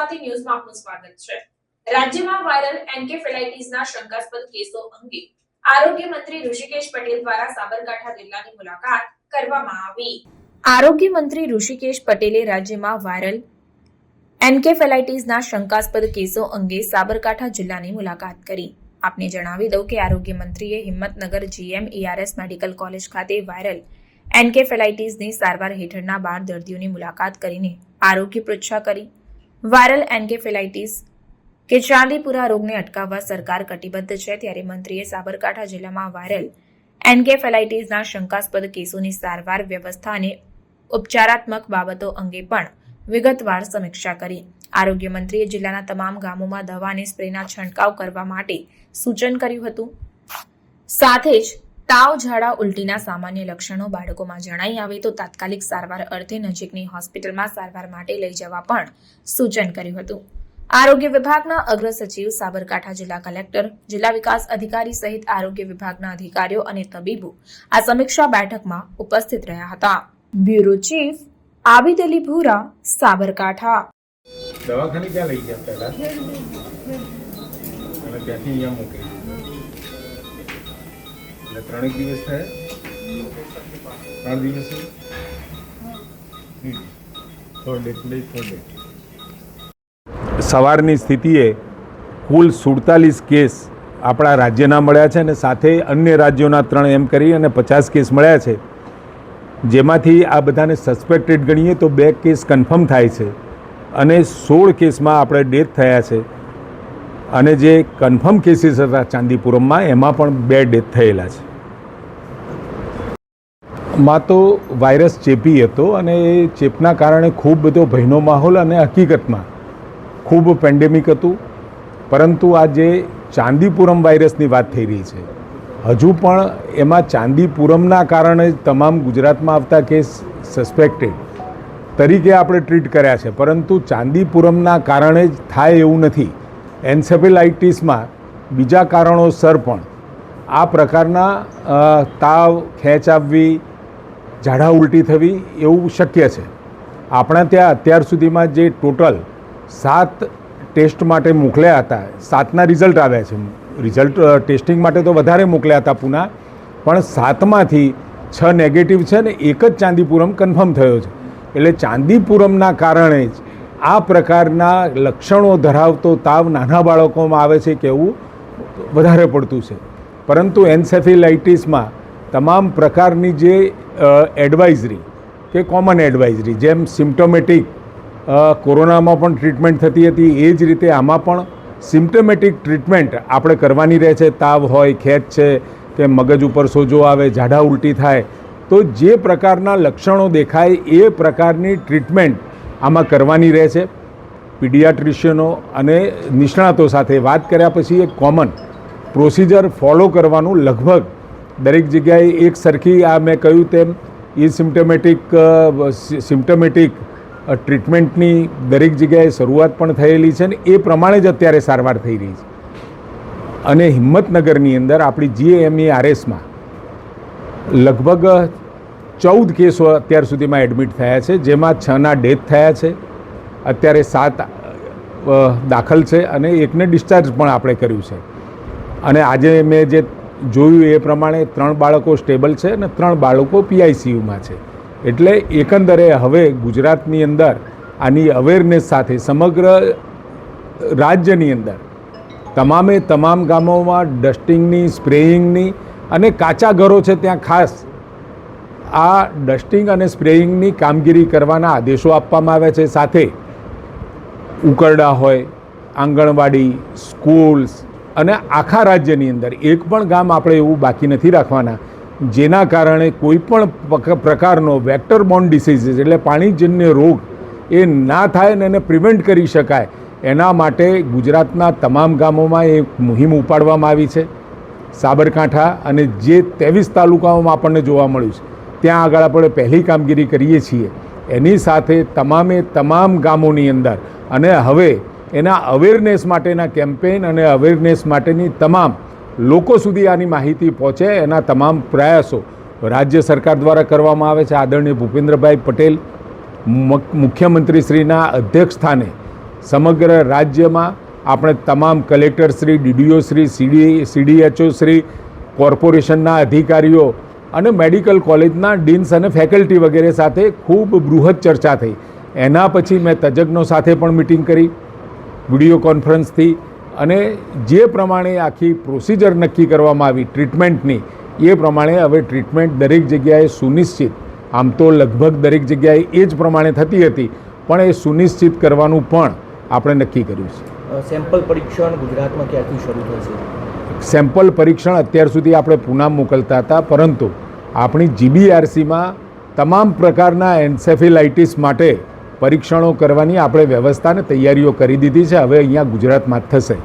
ગુજરાતી ન્યૂઝમાં આપનું સ્વાગત છે. રાજ્યમાં વાયરલ એન્કેફેલાઇટીસના શંકાસ્પદ કેસો અંગે આરોગ્ય મંત્રી ઋષિકેશ પટેલ દ્વારા સાબરકાંઠા જિલ્લાની મુલાકાત કરવામાં આવી. આરોગ્ય મંત્રી ઋષિકેશ પટેલે રાજ્યમાં વાયરલ એન્કેફેલાઇટીસના શંકાસ્પદ કેસો અંગે સાબરકાંઠા જિલ્લાની મુલાકાત કરી. આપને જણાવી દઉં કે આરોગ્ય મંત્રીએ Himmatnagar GM ERS medical college ખાતે વાયરલ એન્કેફેલાઇટીસની સારવાર હેઠળના બાર દર્દીઓની મુલાકાત કરીને આરોગ્ય પૃચ્છા કરી. વાયરલ એન્કેફેલાઇટીસ, કે ચાંદીપુરા રોગને અટકાવવા સરકાર કટિબદ્ધ છે, ત્યારે મંત્રીએ સાબરકાંઠા જિલ્લામાં વાયરલ એન્કેફેલાઇટીસના શંકાસ્પદ કેસોની સારવાર વ્યવસ્થા અને ઉપચારાત્મક બાબતો અંગે પણ વિગતવાર સમીક્ષા કરી. આરોગ્ય મંત્રીએ જિલ્લાના તમામ ગામોમાં દવા અને સ્પ્રેના છંટકાવ કરવા માટે સૂચન કર્યું હતું. સાથે જ તાવ ઝાડા ઉલટીના સામાન્ય લક્ષણો બાળકોમાં જણાઈ આવે તો તાત્કાલિક સારવાર અર્થે નજીકની હોસ્પિટલમાં સારવાર માટે લઈ જવા પણ સૂચન કર્યું હતું. આરોગ્ય વિભાગના અગ્ર સચિવ સાબરકાંઠા જિલ્લા કલેક્ટર, જિલ્લા વિકાસ અધિકારી સહિત આરોગ્ય વિભાગના અધિકારીઓ અને તબીબો આ સમીક્ષા બેઠકમાં ઉપસ્થિત રહ્યા હતા. બ્યુરો ચીફ આબિદ અલી ભૂરા, સાબરકાંઠા. દવાખાને ક્યાં લઈ ગયા પહેલા? ત્યાંથી અહીંયા મોકલી એટલે ત્રણેક દિવસ થયા? ત્રણ દિવસ સવારની સ્થિતિએ કુલ સુડતાલીસ કેસ આપણા રાજ્યના મળ્યા છે અને સાથે અન્ય રાજ્યોના ત્રણ એમ કરી અને પચાસ કેસ મળ્યા છે. જેમાંથી આ બધાને સસ્પેક્ટેડ ગણીએ તો બે કેસ કન્ફર્મ થાય છે અને સોળ કેસમાં આપણે ડેથ થયા છે. અને જે કન્ફર્મ કેસીસ હતા ચાંદીપુરમમાં, એમાં પણ બે ડેથ થયેલા છે. માં તો વાયરસ ચેપી હતો અને એ ચેપના કારણે ખૂબ બધો ભયનો માહોલ અને હકીકતમાં ખૂબ પેન્ડેમિક હતું. પરંતુ આ જે ચાંદીપુરમ વાયરસની વાત થઈ રહી છે, હજુ પણ એમાં ચાંદીપુરમના કારણે જ તમામ ગુજરાતમાં આવતા કેસ સસ્પેક્ટેડ તરીકે આપણે ટ્રીટ કર્યા છે. પરંતુ ચાંદીપુરમના કારણે જ થાય એવું નથી. એન્સેફેલાઇટીસમાં બીજા કારણોસર પણ આ પ્રકારના તાવ, ખેંચ આવવી ઝાડા ઉલટી થવી એવું શક્ય છે. આપણા ત્યાં અત્યાર સુધીમાં જે ટોટલ સાત ટેસ્ટ માટે મોકલ્યા હતા, સાતના રિઝલ્ટ આવ્યા છે. રિઝલ્ટ ટેસ્ટિંગ માટે તો વધારે મોકલ્યા હતા પુના, પણ સાતમાંથી છ નેગેટિવ છે ને એક જ ચાંદીપુરમ કન્ફર્મ થયો છે. એટલે ચાંદીપુરમના કારણે જ આ પ્રકારના લક્ષણો ધરાવતો તાવ નાના બાળકોમાં આવે છે કેવું? વધારે પડતું છે. પરંતુ એન્સેફિલાઇટીસમાં તમામ પ્રકારની જે એડવાઇઝરી કે કોમન એડવાઇઝરી જેમ સિમ્ટોમેટિક કોરોનામાં પણ ટ્રીટમેન્ટ થતી હતી, એ જ રીતે આમાં પણ સિમ્ટોમેટિક ટ્રીટમેન્ટ આપણે કરવાની રહે છે. તાવ હોય, ખેંચ છે, કે મગજ ઉપર સોજો આવે, ઝાડા ઉલટી થાય, તો જે પ્રકારના લક્ષણો દેખાય, એ પ્રકારની ટ્રીટમેન્ટ આમાં કરવાની રહે છે. પીડિયાટ્રિશિયનો અને નિષ્ણાતો સાથે વાત કર્યા પછી એક કોમન પ્રોસિજર ફોલો કરવાનું લગભગ દરેક જગ્યાએ એક સરખી આ મેં કહ્યું તેમ એ સિમ્ટમેટિક સિમ્ટમેટિક ટ્રીટમેન્ટની દરેક જગ્યાએ શરૂઆત પણ થયેલી છે ને એ પ્રમાણે જ અત્યારે સારવાર થઈ રહી છે. અને હિંમતનગરની અંદર આપણી જીએમઈ આરએસમાં લગભગ ચૌદ કેસો અત્યાર સુધીમાં એડમિટ થયા છે, જેમાં છના ડેથ થયા છે. અત્યારે સાત દાખલ છે અને એકને ડિસ્ચાર્જ પણ આપણે કર્યું છે. અને આજે મેં જે જોયું એ પ્રમાણે ત્રણ બાળકો સ્ટેબલ છે અને ત્રણ બાળકો પીઆઈસીયુમાં છે. એટલે એકંદરે હવે ગુજરાતની અંદર આની અવેરનેસ સાથે સમગ્ર રાજ્યની અંદર તમામે તમામ ગામોમાં ડસ્ટિંગની સ્પ્રેઇંગની અને કાચા ઘરો છે ત્યાં ખાસ આ ડસ્ટિંગ અને સ્પ્રેઇંગની કામગીરી કરવાના આદેશો આપવામાં આવ્યા છે. સાથે ઉકરડા હોય, આંગણવાડી, સ્કૂલ્સ અને આખા રાજ્યની અંદર એક પણ ગામ આપણે એવું બાકી નથી રાખવાના, જેના કારણે કોઈ પણ પ્રકારનો વેક્ટર બોન્ડ ડિસીઝીસ એટલે પાણીજન્ય રોગ એ ના થાય ને એને પ્રિવેન્ટ કરી શકાય. એના માટે ગુજરાતના તમામ ગામોમાં એ મુહિમ ઉપાડવામાં આવી છે. સાબરકાંઠા અને જે ત્રેવીસ તાલુકાઓમાં આપણને જોવા મળ્યું છે. ત્યાં આગળ આપણે પહેલી કામગીરી કરીએ છીએ. એની સાથે તમામે તમામ ગામોની અંદર અને હવે એના અવેરનેસ માટેના કેમ્પેઇન અને અવેરનેસ માટેની તમામ લોકો સુધી આની માહિતી પહોંચે એના તમામ પ્રયાસો રાજ્ય સરકાર દ્વારા કરવામાં આવે છે. આદરણીય ભૂપેન્દ્રભાઈ પટેલ મુખ્યમંત્રીશ્રીના અધ્યક્ષ સ્થાને સમગ્ર રાજ્યમાં આપણે તમામ કલેક્ટરશ્રી, ડીડીઓશ્રી, સીડી, સીડીએચઓશ્રી, કોર્પોરેશનના અધિકારીઓ અને મેડિકલ કોલેજના ડીન્સ અને ફેકલ્ટી વગેરે સાથે ખૂબ બૃહદ ચર્ચા થઈ. એના પછી મેં તજજ્ઞો સાથે પણ મિટિંગ કરી, વીડિયો કોન્ફરન્સથી અને જે પ્રમાણે આખી પ્રોસિજર નક્કી કરવામાં આવી ટ્રીટમેન્ટની, એ પ્રમાણે હવે ટ્રીટમેન્ટ દરેક જગ્યાએ સુનિશ્ચિત. આમ તો લગભગ દરેક જગ્યાએ એ જ પ્રમાણે થતી હતી, પણ એ સુનિશ્ચિત કરવાનું પણ આપણે નક્કી કર્યું છે. સેમ્પલ પરીક્ષણ ગુજરાતમાં ક્યારથી શરૂ થશે? સેમ્પલ પરીક્ષણ અત્યાર સુધી આપણે પૂના મોકલતા હતા, પરંતુ આપણી જીબીઆરસીમાં તમામ પ્રકારના એન્સેફિલાઇટિસ માટે પરીક્ષણો કરવાની આપણે વ્યવસ્થાને તૈયારીઓ કરી દીધી છે. હવે અહીંયા ગુજરાતમાં થશે.